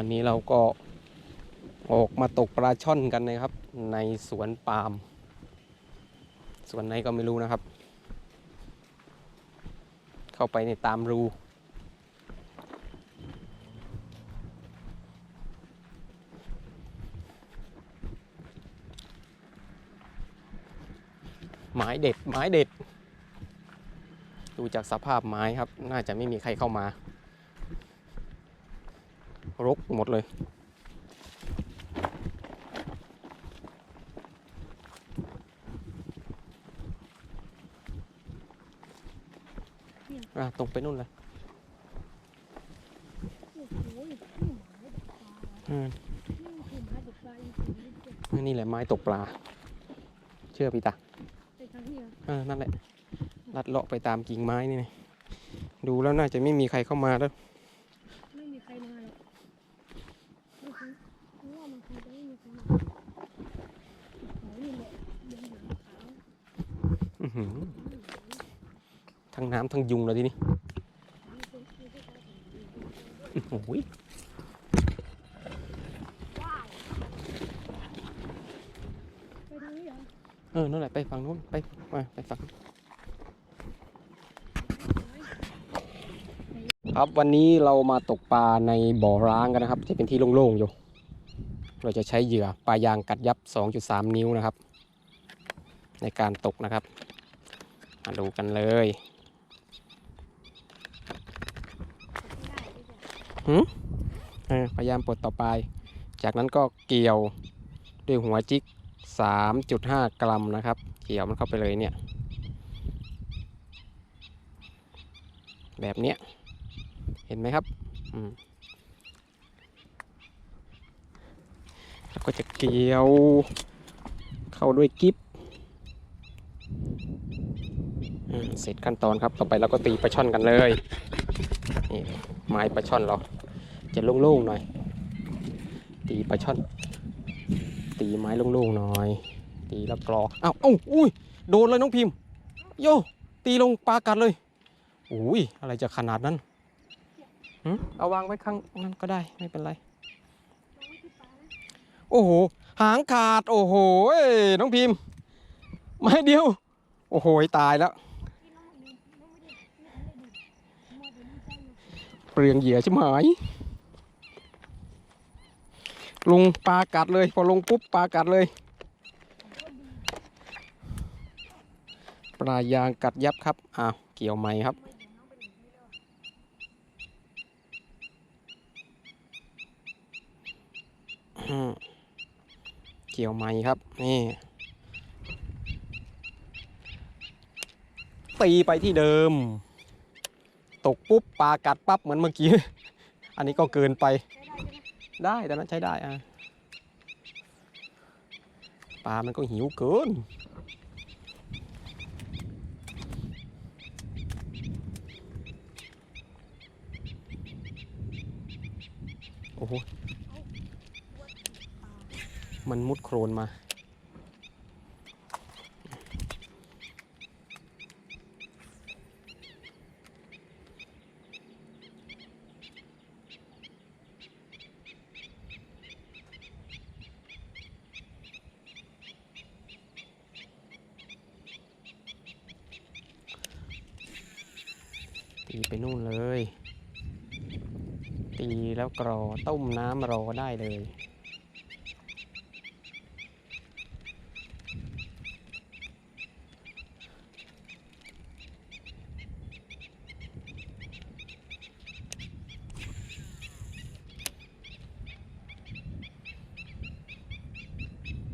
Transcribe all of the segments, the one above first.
วันนี้เราก็ออกมาตกปลาช่อนกันนะครับ ในสวนปาล์มสวนไหนก็ไม่รู้นะครับ เข้าไปในตามรูไม้เด็ดไม้เด็ด ดูจากสภาพไม้ครับ น่าจะไม่มีใครเข้ามา รกหมดเลยอะตรงไปนู่นเลยโอ้โหนี่หมาตกปลาอืมนี่คือหมาตกปลาอีกทีนี่เจ็บนี่แหละไม้ตกปลา เชื่อพี่ตาไปทางนี้อะเออนั่นแหละ ลัดเลาะไปตามกิ่งไม้นี่นะดูแล้วน่าจะไม่มีใครเข้ามาแล้ว ไม่มีใครมาหรอกไม่คงเพราะว่ามันคงจะไม่มีใครมาโอ้นี่แหละเหลืองเหลืองขาว อื้อหือ ทั้งน้ำทั้งยุงเลยทีนี้โอ้ยเออ นั่นแหละ ไปฝั่งนู้น ไป มา ไปฝั่งครับวันนี้เรามาตกปลาในบ่อร้างกันนะครับ ที่เป็นที่โล่งๆอยู่ เราจะใช้เหยื่อปลายางกัดยับ 2.3 นิ้วนะครับ ในการตกนะครับ มาดูกันเลยได้ดิจ้ะเออพยายามปลดต่อไป จากนั้นก็เกี่ยวด้วยหัวจิก 3.5 กรัมนะครับ เกี่ยวมันเข้าไปเลยเนี่ย แบบเนี้ย เห็นไหมครับอืมแล้วก็จะเกี่ยว เข้าด้วยกิฟอืม เสร็จขั้นตอนครับ ต่อไปเราก็ตีปลาช่อนกันเลยนี่ไม้ปลาช่อนเรา จะโล่งๆหน่อย ตีปลาช่อน ตีไม้โล่งๆหน่อย ตีแล้วกรอกอ้าวอ้าอุ้ยโดนเลยน้องพิมพ์ โยตีลงปลากัดเลยอุ้ยอะไรจะขนาดนั้นเอาวางไว้ข้างนั้นก็ได้ไม่เป็นไร โอ้โห หางขาด โอ้โหยน้องพิมพ์ไม้เดียว โอ้โห ตายแล้ว ที่น้องลืมน้องไม่ได้ไม่ได้ดูมัวแต่นี่ใจอยู่ เปลืองเหยื่อใช่ไหมลงปลากัดเลย พอลงปุ๊บปลากัดเลย ปลายางกัดยับครับอ้าวเกี่ยวไหมครับเกี่ยวไหมครับนี่ตีไปที่เดิม ตกปุ๊บปลากัดปั๊บเหมือนเมื่อกี้ อันนี้ก็เกินไปได้ใช่ไหมได้แต่นั้นใช้ได้อะปลามันก็หิวเกิน โอ้โห มันมุดโครนมา ตีไปนู่นเลย ตีแล้วกรอต้มน้ำรอได้เลย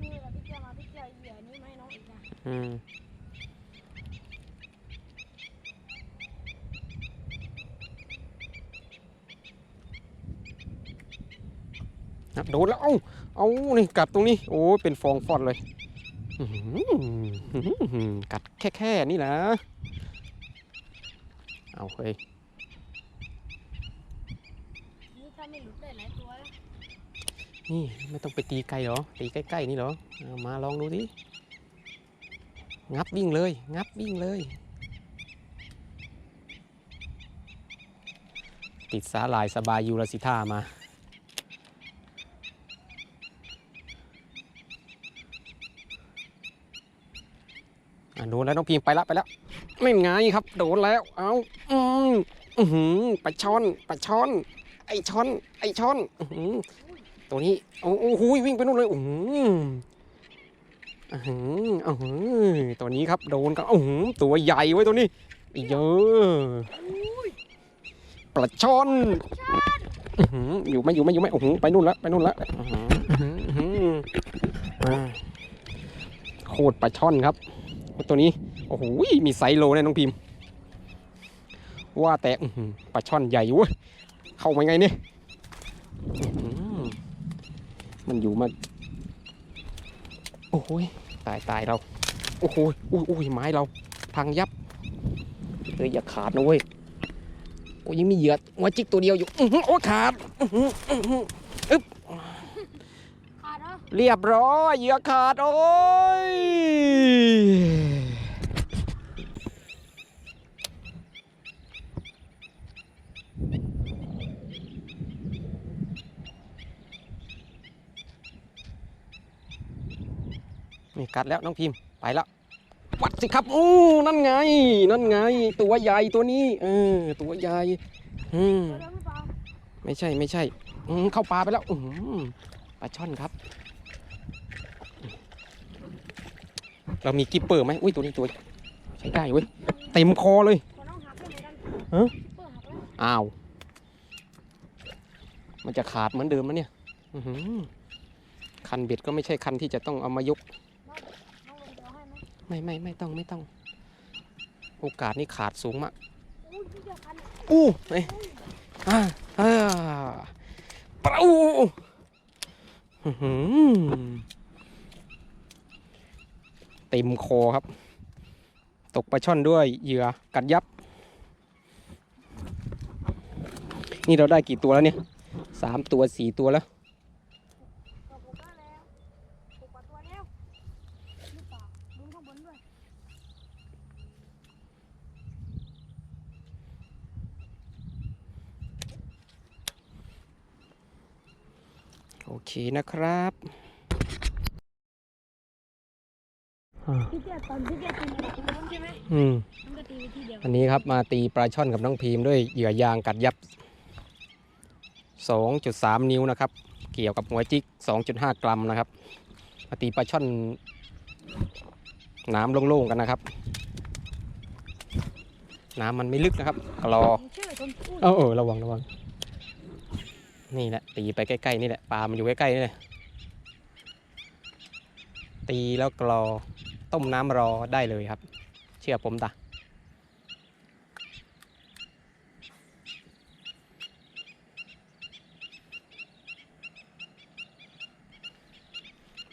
นี่แหละพี่เจ้ามาพี่เจ้าเหยื่อนี่ไหมาให้ น้องอีกนะอืมนับโดนแล้ว เอ้าเอานี่กัดตรงนี้ โอ้ยเป็นฟองฟอดเลยอื้อหืออื้อหือกัดแค่แค่นี้นะ เอาเฮ้ยนี่ถ้าไม่หลุดได้หลายตัวแล้วนี่ไม่ต้องไปตีไกลเหรอ ตีใกล้ๆนี่เหรอเอามาลองดูดิ งับวิ่งเลย งับวิ่งเลย ติดสาลายสบายยูรสิท่ามา โดนแล้วน้องพิมไปแล้วไปแล้วไม่ไงครับโดนแล้ว เอาอืมอือหือปลาช่อนปลาช่อน ไอช่อน ไอช่อน อือหือตัวนี้โอ้โอ้โหวิ่งไปนู่นเลยอือหืออือหืออือหือตัวนี้ครับโดนกันอือหือตัวใหญ่ไว้ตัวนี้เยอะปลาช่อนอือหืออยู่ไหมอยู่ไหมอยู่ไหมโอ้โหไปนู่นแล้วไปนู่นแล้วอือหืออือหืออ่าโคตรปลาช่อนครับ ตัวนี้ โอ้โห มีไซโลเนี่ยน้องพิมพ์ ว่าแต่ปลาช่อนใหญ่เว้ย เข้ามาไงเนี่ย มันอยู่มา โอ้โหตายตายเรา โอ้โหอุ้ยอุ้ยไม้เรา พังยับเอ้ยอย่าขาดนะเว้ย โอ้ยยังมีเหยื่อหัวจิกตัวเดียวอยู่ โอ้ขาดอื้อหืออื้อหืออึ๊บ ขา ดเหรอเรียบร้อยเหยื่อขาด โอ้ย นี่กัดแล้วน้องพิมพ์ไปแล้ววัดสิครับอู้นั่นไง นั่นไง ตัวใหญ่ตัวนี้ เออ ตัวใหญ่ อืม ไม่ใช่ไม่ใช่อืมเข้าปลาไปแล้วอืม ปลาช่อนครับ เรามีกิปเปอร์ไหมอุ้ยตัวนี้ตัวใช้ได้เว้ยเต็มคอเลยตัวน้องหักได้เหมือนกันฮะเปิดหักแล้วอ้าว มันจะขาดเหมือนเดิมมั้ยเนี่ยคันเบ็ดก็ไม่ใช่คันที่จะต้องเอามายก ไม่ไม่ไม่ต้องไม่ต้อง โอกาสนี่ขาดสูงมากอุ้ยพี่เดียวกันเนี่ยอู้เอ้ยอ่าอ่าปลาอู้อื้อหือ เต็มคอครับ ตกปลาช่อนด้วยเหยื่อกัดยับ นี่เราได้กี่ตัวแล้วเนี่ยสามตัวสี่ตัวแล้วตัวผมได้แล้วถูกกว่าตัวแล้วหรือเปล่าดูข้างบนด้วย โอ เคนะครับอ่าพี่เดียวตอนพี่เดียวตีมันตรงนู้นใช่ไหมอืมมันก็ตีไปที่เดียวอันนี้ครับมาตีปลาช่อนกับน้องพีมด้วยเหยื่อยางกัดยับ 2.3 นิ้วนะครับ เกี่ยวกับหัวจิก 2.5 กรัมนะครับ มาตีปลาช่อนน้ำโล่งๆกันนะครับ น้ำมันไม่ลึกนะครับกรอผมเชื่อผมพูดเออเออระวังระวัง นี่แหละ ตีไปใกล้ๆนี่แหละปลามันอยู่ใกล้ๆนี่แหละตีแล้วกรอต้มน้ำรอได้เลยครับ เชื่อผมตา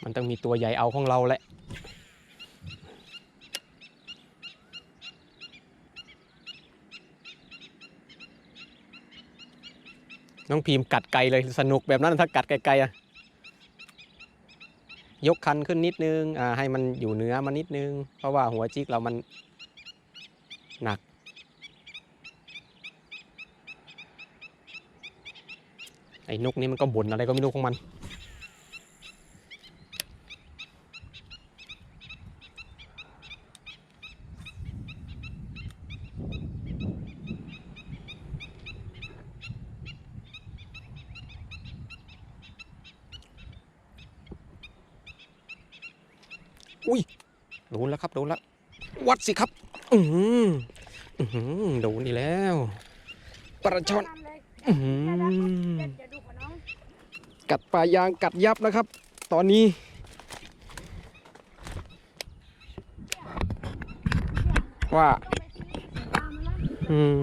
มันต้องมีตัวใหญ่เอาของเราแหละ น้องพีมกัดไกลเลยสนุกแบบนั้นถ้ากัดไกลๆอะยกคันขึ้นนิดนึงอ่าให้มันอยู่เนื้อมันนิดนึง เพราะว่าหัวจิกเรามันหนัก ไอ้นกนี้มันก็บ่นอะไรก็ไม่รู้ของมัน โดนแล้วครับโดนแล้ววัดสิครับ อือหืออื้อหือโดนอีกแล้วปลาช่อนอื้อหือกัดปลายางกัดยับนะครับ ตอนนี้ ว่า อือ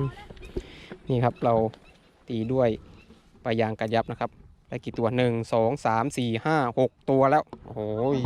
ตามนี่ครับเราตีด้วยปลายางกัดยับนะครับ ได้กี่ตัวหนึ่งสองสามสี่ห้าหกตัวแล้ว โอ้ย